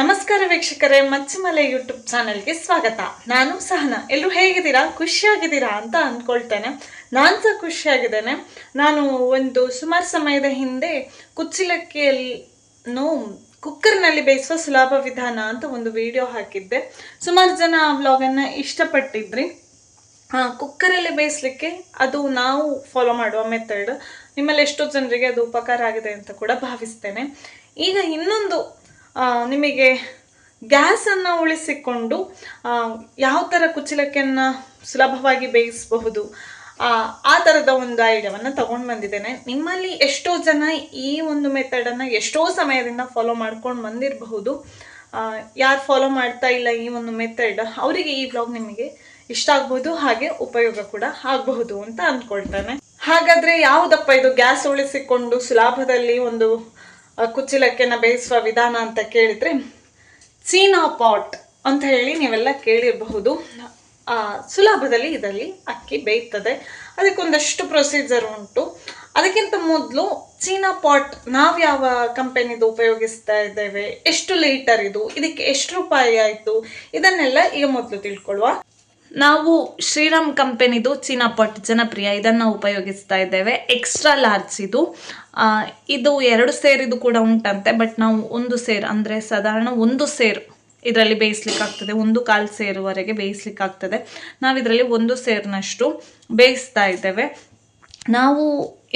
ನಮಸ್ಕಾರ ವೀಕ್ಷಕರೇ, ಮಚ್ಚಿಮಲೆ ಯೂಟ್ಯೂಬ್ ಚಾನಲ್ಗೆ ಸ್ವಾಗತ. ನಾನು ಸಹನ. ಎಲ್ಲರೂ ಹೇಗಿದ್ದೀರಾ? ಖುಷಿಯಾಗಿದ್ದೀರಾ ಅಂತ ಅಂದ್ಕೊಳ್ತೇನೆ. ನಾನು ಸಹ ಖುಷಿಯಾಗಿದ್ದೇನೆ. ನಾನು ಒಂದು ಸುಮಾರು ಸಮಯದ ಹಿಂದೆ ಕುಚ್ಚಿಲಕ್ಕಿಯನ್ನು ಕುಕ್ಕರ್ನಲ್ಲಿ ಬೇಯಿಸುವ ಸುಲಭ ವಿಧಾನ ಅಂತ ಒಂದು ವಿಡಿಯೋ ಹಾಕಿದ್ದೆ. ಸುಮಾರು ಜನ ಆ ಬ್ಲಾಗನ್ನು ಇಷ್ಟಪಟ್ಟಿದ್ರಿ. ಕುಕ್ಕರಲ್ಲಿ ಬೇಯಿಸ್ಲಿಕ್ಕೆ ಅದು ನಾವು ಫಾಲೋ ಮಾಡುವ ಮೆಥಡ್ ನಿಮ್ಮಲ್ಲಿ ಎಷ್ಟೋ ಜನರಿಗೆ ಅದು ಉಪಕಾರ ಆಗಿದೆ ಅಂತ ಕೂಡ ಭಾವಿಸ್ತೇನೆ. ಈಗ ಇನ್ನೊಂದು ನಿಮಗೆ ಗ್ಯಾಸನ್ನು ಉಳಿಸಿಕೊಂಡು ಯಾವ ಥರ ಕುಚ್ಚಲಕ್ಕಿಯನ್ನು ಸುಲಭವಾಗಿ ಬೇಯಿಸಬಹುದು, ಆ ಥರದ ಒಂದು ಐಡಿಯಾವನ್ನು ತಗೊಂಡು ಬಂದಿದ್ದೇನೆ. ನಿಮ್ಮಲ್ಲಿ ಎಷ್ಟೋ ಜನ ಈ ಒಂದು ಮೆಥಡನ್ನು ಎಷ್ಟೋ ಸಮಯದಿಂದ ಫಾಲೋ ಮಾಡ್ಕೊಂಡು ಬಂದಿರಬಹುದು. ಯಾರು ಫಾಲೋ ಮಾಡ್ತಾ ಇಲ್ಲ ಈ ಒಂದು ಮೆಥಡ್ ಅವರಿಗೆ ಈ ಬ್ಲಾಗ್ ನಿಮಗೆ ಇಷ್ಟ ಆಗ್ಬೋದು ಹಾಗೆ ಉಪಯೋಗ ಕೂಡ ಆಗಬಹುದು ಅಂತ ಅಂದ್ಕೊಳ್ತಾನೆ ಹಾಗಾದರೆ ಯಾವುದಪ್ಪ ಇದು ಗ್ಯಾಸ್ ಉಳಿಸಿಕೊಂಡು ಸುಲಭದಲ್ಲಿ ಒಂದು ಆ, ಕುಚ್ಚಲಕ್ಕಿಯನ್ನು ಬೇಯಿಸುವ ವಿಧಾನ ಅಂತ ಕೇಳಿದರೆ ಚೀನಾ ಪಾಟ್ ಅಂತ ಹೇಳಿ ನೀವೆಲ್ಲ ಕೇಳಿರಬಹುದು. ಸುಲಭದಲ್ಲಿ ಇದರಲ್ಲಿ ಅಕ್ಕಿ ಬೇಯ್ತದೆ. ಅದಕ್ಕೊಂದಷ್ಟು ಪ್ರೊಸೀಜರ್ ಉಂಟು. ಅದಕ್ಕಿಂತ ಮೊದಲು ಚೀನಾ ಪಾಟ್ ನಾವು ಯಾವ ಕಂಪೆನಿದು ಉಪಯೋಗಿಸ್ತಾ ಇದ್ದೇವೆ? ಎಷ್ಟು ಲೀಟರ್ ಇದು? ಇದಕ್ಕೆ ಎಷ್ಟು ರೂಪಾಯಿ ಆಯಿತು? ಇದನ್ನೆಲ್ಲ ಈಗ ಮೊದಲು ತಿಳ್ಕೊಳ್ಳುವ. ನಾವು ಶ್ರೀರಾಮ್ ಕಂಪೆನಿದು ಚೀನಾ ಪಾಟ್ ಜನಪ್ರಿಯ, ಇದನ್ನು ಉಪಯೋಗಿಸ್ತಾ ಇದ್ದೇವೆ. ಎಕ್ಸ್ಟ್ರಾ ಲಾರ್ಜ್ ಇದು. ಇದು ಎರಡು ಸೇರಿದು ಕೂಡ ಉಂಟಂತೆ ಬಟ್ ನಾವು ಒಂದು ಸೇರ್, ಅಂದರೆ ಸಾಧಾರಣ ಒಂದು ಸೇರು ಇದರಲ್ಲಿ ಬೇಯಿಸ್ಲಿಕ್ಕಾಗ್ತದೆ. ಒಂದು ಕಾಲು ಸೇರುವರೆಗೆ ಬೇಯಿಸ್ಲಿಕ್ಕಾಗ್ತದೆ. ನಾವು ಇದರಲ್ಲಿ ಒಂದು ಸೇರಿನಷ್ಟು ಬೇಯಿಸ್ತಾ ಇದ್ದೇವೆ. ನಾವು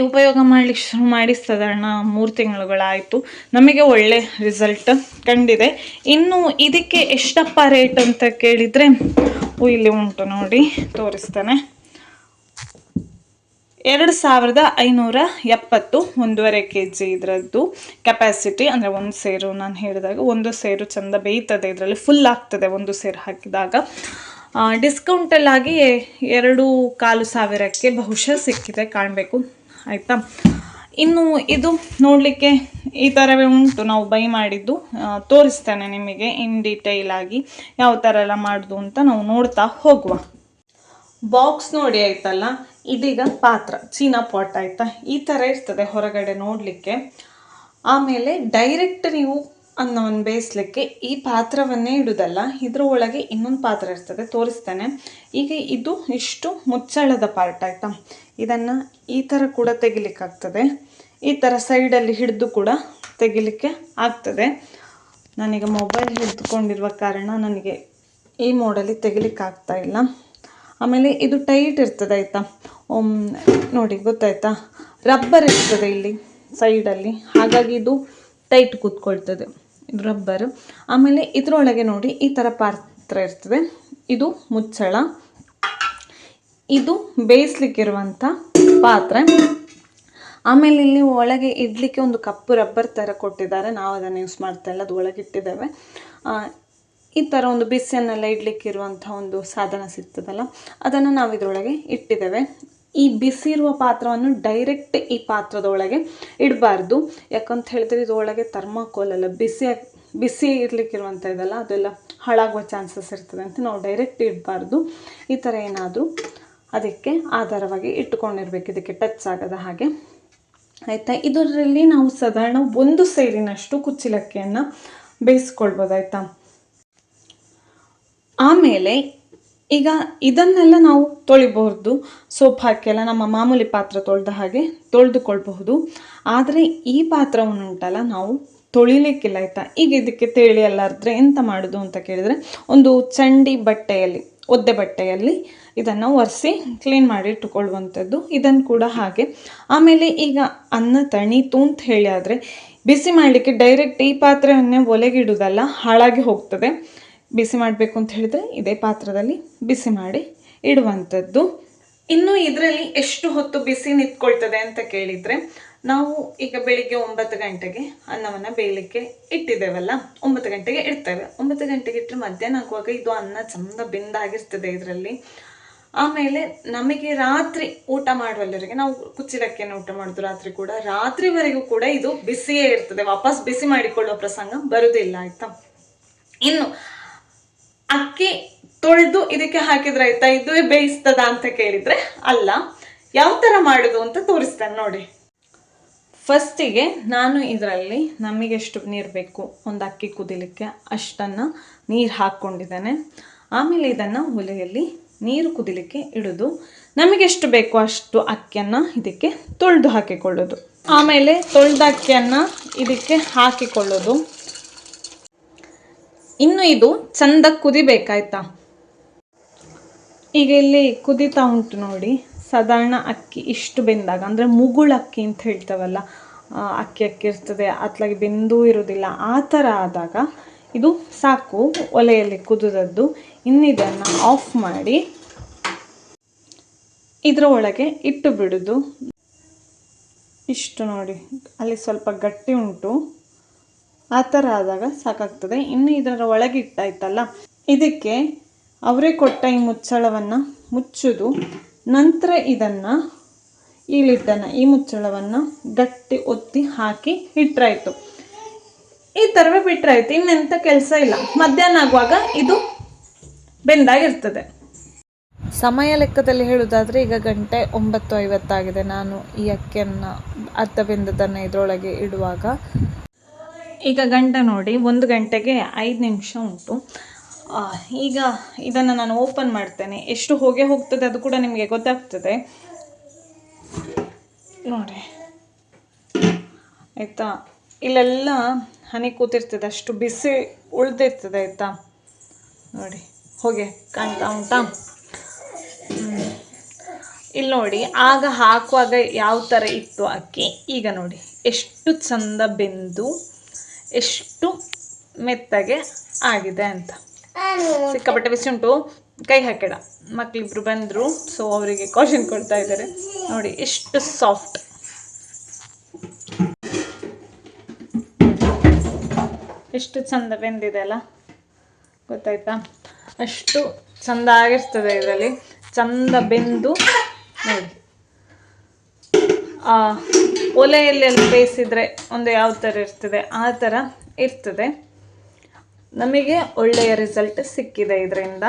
ಉಪಯೋಗ ಮಾಡಲಿಕ್ಕೆ ಶುರು ಮಾಡಿ ಸಾಧಾರಣ ಮೂರು ತಿಂಗಳುಗಳಾಯಿತು. ನಮಗೆ ಒಳ್ಳೆ ರಿಸಲ್ಟ್ ಕಂಡಿದೆ. ಇನ್ನು ಇದಕ್ಕೆ ಎಷ್ಟಪ್ಪ ರೇಟ್ ಅಂತ ಕೇಳಿದರೆ ಇಲ್ಲಿ ಉಂಟು ನೋಡಿ, ತೋರಿಸ್ತೇನೆ. ಎರಡು ಸಾವಿರದ ಐನೂರ ಎಪ್ಪತ್ತು, ಒಂದೂವರೆ ಕೆ ಜಿ ಇದರದ್ದು ಕೆಪ್ಯಾಸಿಟಿ ಅಂದರೆ ಒಂದು ಸೇರು ನಾನು ಹೇಳಿದಾಗ ಒಂದು ಸೇರು ಚಂದ ಬೇಯ್ತದೆ. ಇದರಲ್ಲಿ ಫುಲ್ ಆಗ್ತದೆ ಒಂದು ಸೇರು ಹಾಕಿದಾಗ. ಡಿಸ್ಕೌಂಟಲ್ಲಾಗಿ ಎರಡು ಕಾಲು ಸಾವಿರಕ್ಕೆ ಬಹುಶಃ ಸಿಕ್ಕಿದೆ ಕಾಣಬೇಕು. ಆಯಿತಾ? ಇನ್ನು ಇದು ನೋಡಲಿಕ್ಕೆ ಈ ಥರವೇ ಉಂಟು. ನಾವು ಬೈ ಮಾಡಿದ್ದು. ತೋರಿಸ್ತೇನೆ ನಿಮಗೆ ಇನ್ ಡೀಟೇಲ್ ಆಗಿ ಯಾವ ಥರ ಎಲ್ಲ ಮಾಡೋದು ಅಂತ ನಾವು ನೋಡ್ತಾ ಹೋಗುವ. ಬಾಕ್ಸ್ ನೋಡಿ ಆಯ್ತಲ್ಲ? ಇದೀಗ ಪಾತ್ರ, ಚೀನಾ ಪಾಟ್ ಆಯಿತಾ? ಈ ಥರ ಇರ್ತದೆ ಹೊರಗಡೆ ನೋಡಲಿಕ್ಕೆ. ಆಮೇಲೆ ಡೈರೆಕ್ಟ್ ನೀವು ಅನ್ನವನ್ನು ಬೇಯಿಸ್ಲಿಕ್ಕೆ ಈ ಪಾತ್ರವನ್ನೇ ಇಡುದಲ್ಲ, ಇದ್ರ ಒಳಗೆ ಇನ್ನೊಂದು ಪಾತ್ರ ಇರ್ತದೆ, ತೋರಿಸ್ತೇನೆ. ಈಗ ಇದು ಇಷ್ಟು ಮುಚ್ಚಳದ ಪಾರ್ಟ್ ಆಯ್ತಾ? ಇದನ್ನು ಈ ಥರ ಕೂಡ ತೆಗಿಲಿಕ್ಕಾಗ್ತದೆ. ಈ ಥರ ಸೈಡಲ್ಲಿ ಹಿಡಿದು ಕೂಡ ತೆಗಿಲಿಕ್ಕೆ ಆಗ್ತದೆ. ನಾನೀಗ ಮೊಬೈಲ್ ಹಿಡಿದುಕೊಂಡಿರುವ ಕಾರಣ ನನಗೆ ಈ ಮೋಡಲ್ಲಿ ತೆಗಿಲಿಕ್ಕಾಗ್ತಾ ಇಲ್ಲ. ಆಮೇಲೆ ಇದು ಟೈಟ್ ಇರ್ತದೆ ಆಯಿತಾ? ಒಮ್, ನೋಡಿ, ಗೊತ್ತಾಯ್ತಾ? ರಬ್ಬರ್ ಇರ್ತದೆ ಇಲ್ಲಿ ಸೈಡಲ್ಲಿ ಹಾಗಾಗಿ ಇದು ಟೈಟ್ ಕೂತ್ಕೊಳ್ತದೆ. ರಬ್ಬರ್ ಆಮೇಲೆ ಇದರೊಳಗೆ ನೋಡಿ ಈ ಥರ ಪಾತ್ರೆ ಇರ್ತದೆ. ಇದು ಮುಚ್ಚಳ. ಇದು ಬೇಯಿಸ್ಲಿಕ್ಕಿರುವಂಥ ಪಾತ್ರೆ. ಆಮೇಲೆ ಇಲ್ಲಿ ಒಳಗೆ ಇಡ್ಲಿಕ್ಕೆ ಒಂದು ಕಪ್ಪು ರಬ್ಬರ್ ಥರ ಕೊಟ್ಟಿದ್ದಾರೆ. ನಾವು ಅದನ್ನು ಯೂಸ್ ಮಾಡ್ತಾ ಇಲ್ಲ, ಅದು ಒಳಗೆ ಇಟ್ಟಿದ್ದೇವೆ. ಈ ಥರ ಒಂದು ಬಿಸಿಯನ್ನೆಲ್ಲ ಇಡ್ಲಿಕ್ಕೆ ಇರುವಂಥ ಒಂದು ಸಾಧನ ಸಿಗ್ತದಲ್ಲ, ಅದನ್ನು ನಾವು ಇದರೊಳಗೆ ಇಟ್ಟಿದ್ದೇವೆ. ಈ ಬಿಸಿ ಇರುವ ಪಾತ್ರವನ್ನು ಡೈರೆಕ್ಟ್ ಈ ಪಾತ್ರದೊಳಗೆ ಇಡಬಾರ್ದು. ಯಾಕಂತ ಹೇಳಿದ್ರೆ ಇದರೊಳಗೆ ಥರ್ಮಾಕೋಲ್ ಅಲ್ಲ ಬಿಸಿ ಬಿಸಿ ಇರಲಿಕ್ಕಿರುವಂಥ ಇದೆಲ್ಲ, ಅದೆಲ್ಲ ಹಾಳಾಗುವ ಚಾನ್ಸಸ್ ಇರ್ತದೆ ಅಂತ ನಾವು ಡೈರೆಕ್ಟ್ ಇಡಬಾರ್ದು. ಈ ಥರ ಏನಾದರೂ ಅದಕ್ಕೆ ಆಧಾರವಾಗಿ ಇಟ್ಟುಕೊಂಡಿರ್ಬೇಕು, ಇದಕ್ಕೆ ಟಚ್ ಆಗದ ಹಾಗೆ. ಆಯಿತಾ? ಇದರಲ್ಲಿ ನಾವು ಸಾಧಾರಣ ಒಂದು ಸೇರಿನಷ್ಟು ಕುಚ್ಚಿಲಕ್ಕಿಯನ್ನು ಬೇಯಿಸ್ಕೊಳ್ಬೋದು ಆಯಿತಾ ಆಮೇಲೆ ಈಗ ಇದನ್ನೆಲ್ಲ ನಾವು ತೊಳಿಬಹುದು. ಸೋಪ್ ಹಾಕಿಯೆಲ್ಲ ನಮ್ಮ ಮಾಮೂಲಿ ಪಾತ್ರ ತೊಳೆದ ಹಾಗೆ ತೊಳೆದುಕೊಳ್ಬಹುದು. ಆದರೆ ಈ ಪಾತ್ರವನ್ನು ಉಂಟಲ್ಲ, ನಾವು ತೊಳಿಲಿಕ್ಕಿಲ್ಲ ಆಯಿತಾ? ಈಗ ಇದಕ್ಕೆ ತೇಳಿ ಎಲ್ಲ ಅರ್ದ್ರೆ ಎಂತ ಮಾಡೋದು ಅಂತ ಕೇಳಿದರೆ, ಒಂದು ಚಂಡಿ ಬಟ್ಟೆಯಲ್ಲಿ, ಒದ್ದೆ ಬಟ್ಟೆಯಲ್ಲಿ ಇದನ್ನು ಒರೆಸಿ ಕ್ಲೀನ್ ಮಾಡಿ ಇಟ್ಟುಕೊಳ್ಳುವಂಥದ್ದು. ಇದನ್ನು ಕೂಡ ಹಾಗೆ. ಆಮೇಲೆ ಈಗ ಅನ್ನ ತಣಿತು ಅಂತ ಹೇಳಿ ಆದರೆ, ಬಿಸಿ ಮಾಡಲಿಕ್ಕೆ ಡೈರೆಕ್ಟ್ ಈ ಪಾತ್ರೆಯನ್ನೇ ಒಲೆಗಿಡುವುದಲ್ಲ ಹಾಳಾಗಿ ಹೋಗ್ತದೆ. ಬಿಸಿ ಮಾಡಬೇಕು ಅಂತ ಹೇಳಿದ್ರೆ ಇದೇ ಪಾತ್ರದಲ್ಲಿ ಬಿಸಿ ಮಾಡಿ ಇಡುವಂಥದ್ದು. ಇನ್ನು ಇದರಲ್ಲಿ ಎಷ್ಟು ಹೊತ್ತು ಬಿಸಿ ನಿಂತ್ಕೊಳ್ತದೆ ಅಂತ ಕೇಳಿದರೆ ನಾವು ಈಗ ಬೆಳಿಗ್ಗೆ ಒಂಬತ್ತು ಗಂಟೆಗೆ ಅನ್ನವನ್ನು ಬೇಯಲಿಕ್ಕೆ ಇಟ್ಟಿದ್ದೇವಲ್ಲ, ಒಂಬತ್ತು ಗಂಟೆಗೆ ಇಡ್ತೇವೆ. ಒಂಬತ್ತು ಗಂಟೆಗೆ ಇಟ್ಟರೆ ಮಧ್ಯಾಹ್ನ ಆಗುವಾಗ ಇದು ಅನ್ನ ಚಂದ ಬೆಂದಾಗಿರ್ತದೆ ಇದರಲ್ಲಿ. ಆಮೇಲೆ ನಮಗೆ ರಾತ್ರಿ ಊಟ ಮಾಡುವಲ್ಲರಿಗೆ ನಾವು ಕುಚ್ಚಿಲಕ್ಕಿಯನ್ನು ಊಟ ಮಾಡೋದು ರಾತ್ರಿ ಕೂಡ, ರಾತ್ರಿವರೆಗೂ ಕೂಡ ಇದು ಬಿಸಿಯೇ ಇರ್ತದೆ. ವಾಪಸ್ ಬಿಸಿ ಮಾಡಿಕೊಳ್ಳುವ ಪ್ರಸಂಗ ಬರುವುದಿಲ್ಲ ಆಯಿತಾ? ಇನ್ನು ಅಕ್ಕಿ ತೊಳೆದು ಇದಕ್ಕೆ ಹಾಕಿದ್ರೆ ಆಯ್ತಾ? ಇದು ಬೇಯಿಸ್ತದ ಅಂತ ಕೇಳಿದ್ರೆ ಅಲ್ಲ. ಯಾವ ತರ ಮಾಡುದು ಅಂತ ತೋರಿಸ್ತೇನೆ ನೋಡಿ. ಫಸ್ಟಿಗೆ ನಾನು ಇದರಲ್ಲಿ ನಮಗೆ ಎಷ್ಟು ನೀರು ಬೇಕು? ಒಂದು ಅಕ್ಕಿ ಕುದಿಲಿಕ್ಕೆ ಅಷ್ಟನ್ನು ನೀರು ಹಾಕ್ಕೊಂಡಿದ್ದೇನೆ. ಆಮೇಲೆ ಇದನ್ನು ಒಲೆಯಲ್ಲಿ ನೀರು ಕುದಿಲಿಕ್ಕೆ ಇಡೋದು. ನಮಗೆಷ್ಟು ಬೇಕೋ ಅಷ್ಟು ಅಕ್ಕಿಯನ್ನು ಇದಕ್ಕೆ ತೊಳೆದು ಹಾಕಿಕೊಳ್ಳೋದು. ಆಮೇಲೆ ತೊಳೆದ ಅಕ್ಕಿಯನ್ನು ಇದಕ್ಕೆ ಹಾಕಿಕೊಳ್ಳೋದು. ಇನ್ನು ಇದು ಚಂದ ಕುದಿಬೇಕಾಯ್ತಾ ಈಗ ಇಲ್ಲಿ ಕುದೀತಾ ಉಂಟು ನೋಡಿ. ಸಾಧಾರಣ ಅಕ್ಕಿ ಇಷ್ಟು ಬೆಂದಾಗ, ಅಂದರೆ ಮುಗುಳಕ್ಕಿ ಅಂತ ಹೇಳ್ತೇವಲ್ಲ ಅಕ್ಕಿ ಅಕ್ಕಿ ಇರ್ತದೆ, ಅತ್ಲಾಗಿ ಬೆಂದೂ ಇರೋದಿಲ್ಲ, ಆ ಥರ ಆದಾಗ ಇದು ಸಾಕು ಒಲೆಯಲ್ಲಿ ಕುದಿದದ್ದು. ಇನ್ನಿದನ್ನು ಆಫ್ ಮಾಡಿ ಇದರ ಒಳಗೆ ಇಟ್ಟು ಬಿಡೋದು. ಇಷ್ಟು ನೋಡಿ, ಅಲ್ಲಿ ಸ್ವಲ್ಪ ಗಟ್ಟಿ ಉಂಟು. ಆ ಥರ ಆದಾಗ ಸಾಕಾಗ್ತದೆ. ಇನ್ನು ಇದರ ಒಳಗೆ ಇಟ್ಟಾಯ್ತಲ್ಲ, ಇದಕ್ಕೆ ಅವರೇ ಕೊಟ್ಟ ಈ ಮುಚ್ಚಳವನ್ನು ಮುಚ್ಚುದು, ನಂತರ ಇದನ್ನು ಈ ಲಿಡ್ಡನ್ನು, ಈ ಮುಚ್ಚಳವನ್ನು ಗಟ್ಟಿ ಒತ್ತಿ ಹಾಕಿ ಇಟ್ರಾಯ್ತು. ಈ ಥರವೇ ಬಿಟ್ಟರಾಯ್ತು ಇನ್ನೆಂಥ ಕೆಲಸ ಇಲ್ಲ. ಮಧ್ಯಾಹ್ನ ಆಗುವಾಗ ಇದು ಬೆಂದಾಗಿರ್ತದೆ. ಸಮಯ ಲೆಕ್ಕದಲ್ಲಿ ಹೇಳುವುದಾದರೆ ಈಗ ಗಂಟೆ ಒಂಬತ್ತು ಐವತ್ತಾಗಿದೆ. ನಾನು ಈ ಅಕ್ಕಿಯನ್ನು ಅರ್ಧ ಬೆಂದದನ್ನು ಇದರೊಳಗೆ ಇಡುವಾಗ ಈಗ ಗಂಟೆ ನೋಡಿ, ಒಂದು ಗಂಟೆಗೆ ಐದು ನಿಮಿಷ ಉಂಟು. ಈಗ ಇದನ್ನು ನಾನು ಓಪನ್ ಮಾಡ್ತೇನೆ. ಎಷ್ಟು ಹೊಗೆ ಹೋಗ್ತದೆ ಅದು ಕೂಡ ನಿಮಗೆ ಗೊತ್ತಾಗ್ತದೆ. ನೋಡಿ. ಆಯಿತಾ? ಇಲ್ಲೆಲ್ಲ ಹನಿ ಕೂತಿರ್ತದೆ, ಅಷ್ಟು ಬಿಸಿ ಉಳ್ದಿರ್ತದೆ, ಆಯಿತಾ? ನೋಡಿ, ಹೋಗೆ ಕಾಣ್ತಾ ಉಂಟಾ? ಇಲ್ಲಿ ನೋಡಿ, ಆಗ ಹಾಕುವಾಗ ಯಾವ ಥರ ಇತ್ತು ಅಕ್ಕಿ? ಈಗ ನೋಡಿ, ಎಷ್ಟು ಚಂದ ಬೆಂದು ಎಷ್ಟು ಮೆತ್ತಗೆ ಆಗಿದೆ ಅಂತ. ಸಿಕ್ಕಾಪಟ್ಟೆ ಬಿಸಿ ಉಂಟು. ಕೈ ಹಾಕಿಡ ಮಕ್ಕಳಿಬ್ರು ಬಂದರು ಸೊ ಅವರಿಗೆ ಕಾಷನ್ ಕೊಡ್ತಾ ಇದ್ದಾರೆ. ನೋಡಿ ಎಷ್ಟು ಸಾಫ್ಟ್ ಎಷ್ಟು ಚಂದ ಬೆಂದಿದೆ ಅಲ್ಲ? ಗೊತ್ತಾಯ್ತಾ? ಅಷ್ಟು ಚಂದ ಆಗಿರ್ತದೆ ಇದರಲ್ಲಿ. ಚಂದ ಬೆಂದು ನೋಡಿ. ಬೇಯಿಸಿದರೆ ಬೇಯಿಸಿದ್ರೆ ಒಂದು ಯಾವ ಥರ ಇರ್ತದೆ, ಆ ಥರ ಇರ್ತದೆ. ನಮಗೆ ಒಳ್ಳೆಯ ರಿಸಲ್ಟ್ ಸಿಕ್ಕಿದೆ ಇದರಿಂದ.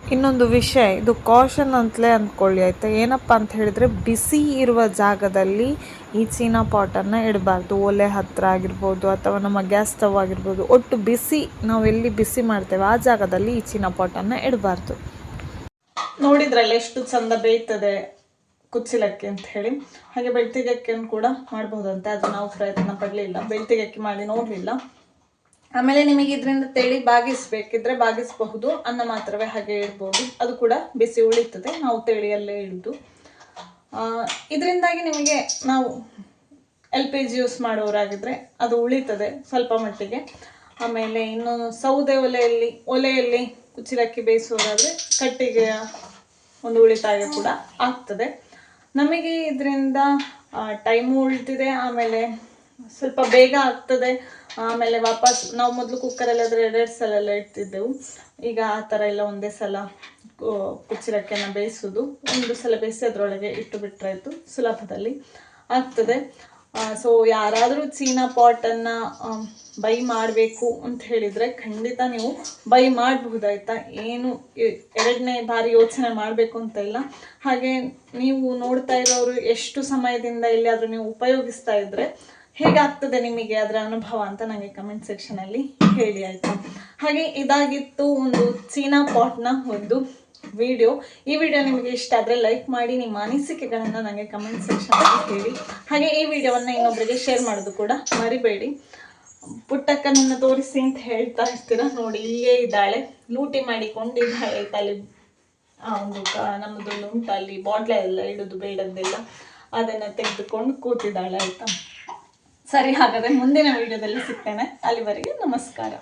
ಇನ್ನೊಂದು ವಿಷಯ, ಇದು ಕಾಷನ್ ಅಂತಲೇ ಅಂದ್ಕೊಳ್ಳಿ ಆಯಿತಾ? ಏನಪ್ಪ ಅಂತ ಹೇಳಿದರೆ, ಬಿಸಿ ಇರುವ ಜಾಗದಲ್ಲಿ ಈ ಚೀನಾ ಪಾಟನ್ನು ಇಡಬಾರ್ದು. ಒಲೆ ಹತ್ತಿರ ಆಗಿರ್ಬೋದು ಅಥವಾ ನಮ್ಮ ಗ್ಯಾಸ್ ಸ್ಟವ್ ಆಗಿರ್ಬೋದು. ಒಟ್ಟು ಬಿಸಿ, ನಾವು ಎಲ್ಲಿ ಬಿಸಿ ಮಾಡ್ತೇವೆ, ಆ ಜಾಗದಲ್ಲಿ ಈ ಚೀನಾ ಪಾಟನ್ನು ಇಡಬಾರ್ದು. ನೋಡಿದ್ರಲ್ಲ, ಎಷ್ಟು ಚಂದ ಬೇಯ್ತದೆ. ಕುಚ್ಚಿಲಕ್ಕಿ ಅಂತ ಹೇಳಿ. ಹಾಗೆ ಬೆಳ್ತಿಗೆ ಅಕ್ಕಿಯನ್ನು ಕೂಡ ಮಾಡ್ಬೋದಂತೆ ಅದು ನಾವು ಪ್ರಯತ್ನ ಪಡಲಿಲ್ಲ. ಬೆಳ್ತಿಗೆ ಅಕ್ಕಿ ಮಾಡಿ ನೋಡಲಿಲ್ಲ. ಆಮೇಲೆ ನಿಮಗೆ ಇದರಿಂದ ತೇಳಿ ಬಾಗಿಸ್ಬೇಕಿದ್ರೆ ಬಾಗಿಸಬಹುದು. ಅನ್ನ ಮಾತ್ರವೇ ಹಾಗೆ ಇಡ್ಬೋದು. ಅದು ಕೂಡ ಬಿಸಿ ಉಳಿತದೆ. ನಾವು ತೇಳಿಯಲ್ಲೇ ಇಳಿದು ಇದರಿಂದಾಗಿ ನಿಮಗೆ ನಾವು ಎಲ್ ಪಿ ಜಿ ಯೂಸ್ ಮಾಡೋರಾಗಿದ್ರೆ ಅದು ಉಳಿತದೆ ಸ್ವಲ್ಪ ಮಟ್ಟಿಗೆ. ಆಮೇಲೆ ಇನ್ನು ಸೌದೆ ಒಲೆಯಲ್ಲಿ ಒಲೆಯಲ್ಲಿ ಕುಚ್ಚಿಲಕ್ಕಿ ಬೇಯಿಸೋದಾದರೆ ಕಟ್ಟಿಗೆಯ ಒಂದು ಉಳಿತಾಯ ಕೂಡ ಆಗ್ತದೆ. ನಮಗೆ ಇದರಿಂದ ಟೈಮು ಉಳ್ತಿದೆ, ಆಮೇಲೆ ಸ್ವಲ್ಪ ಬೇಗ ಆಗ್ತದೆ. ಆಮೇಲೆ ವಾಪಸ್ ನಾವು ಮೊದಲು ಕುಕ್ಕರಲ್ಲಾದರೆ ಎರಡೆರಡು ಸಲ ಎಲ್ಲ ಇಡ್ತಿದ್ದೆವು. ಈಗ ಆ ಥರ ಎಲ್ಲ ಒಂದೇ ಸಲ ಕುಚ್ಚಿಲಕ್ಕಿಯನ್ನು ಬೇಯಿಸೋದು. ಒಂದು ಸಲ ಬೇಯಿಸಿ ಅದರೊಳಗೆ ಇಟ್ಟು ಬಿಟ್ರಾಯ್ತು ಸುಲಭದಲ್ಲಿ ಆಗ್ತದೆ. ಸೊ ಯಾರಾದರೂ ಚೀನಾ ಪಾಟನ್ನು ಬೈ ಮಾಡಬೇಕು ಅಂತ ಹೇಳಿದರೆ ಖಂಡಿತ ನೀವು ಬೈ ಮಾಡಬಹುದಾಯ್ತಾ? ಏನು ಎರಡನೇ ಬಾರಿ ಯೋಚನೆ ಮಾಡಬೇಕು ಅಂತ ಇಲ್ಲ ಹಾಗೆ ನೀವು ನೋಡ್ತಾ ಇರೋರು ಎಷ್ಟು ಸಮಯದಿಂದ ಎಲ್ಲಿಯಾದರೂ ನೀವು ಉಪಯೋಗಿಸ್ತಾ ಇದ್ರೆ ಹೇಗಾಗ್ತದೆ ನಿಮಗೆ ಅದರ ಅನುಭವ ಅಂತ ನನಗೆ ಕಮೆಂಟ್ ಸೆಕ್ಷನಲ್ಲಿ ಹೇಳಿ ಆಯಿತಾ? ಹಾಗೆ ಇದಾಗಿತ್ತು ಒಂದು ಚೀನಾ ಪಾಟ್ನ ಒಂದು ವಿಡಿಯೋ ಈ ವಿಡಿಯೋ ನಿಮಗೆ ಇಷ್ಟ ಆದರೆ ಲೈಕ್ ಮಾಡಿ, ನಿಮ್ಮ ಅನಿಸಿಕೆಗಳನ್ನು ನನಗೆ ಕಮೆಂಟ್ ಸೆಕ್ಷನಲ್ಲಿ ಹೇಳಿ. ಹಾಗೆ ಈ ವಿಡಿಯೋವನ್ನು ಇನ್ನೊಬ್ಬರಿಗೆ ಶೇರ್ ಮಾಡೋದು ಕೂಡ ಮರಿಬೇಡಿ. ಪುಟ್ಟಕ್ಕನನ್ನು ತೋರಿಸಿ ಅಂತ ಹೇಳ್ತಾ ಇರ್ತೀರ? ನೋಡಿ, ಇಲ್ಲೇ ಇದ್ದಾಳೆ. ಲೂಟಿ ಮಾಡಿಕೊಂಡಿದ್ದಾಳೆ ಆ ಒಂದು ನಮ್ಮದು ಉಂಟು ಅಲ್ಲಿ ಬಾಟ್ಲೆ ಎಲ್ಲ ಇಡೋದು ಬೇಡದ್ದೆಲ್ಲ ಅದನ್ನು ತೆಗೆದುಕೊಂಡು ಕೂತಿದ್ದಾಳೆ ಆಯಿತಾ? ಸರಿ, ಹಾಗಾದ್ರೆ ಮುಂದಿನ ವಿಡಿಯೋದಲ್ಲಿ ಸಿಗ್ತೇನೆ. ಅಲ್ಲಿವರೆಗೆ ನಮಸ್ಕಾರ.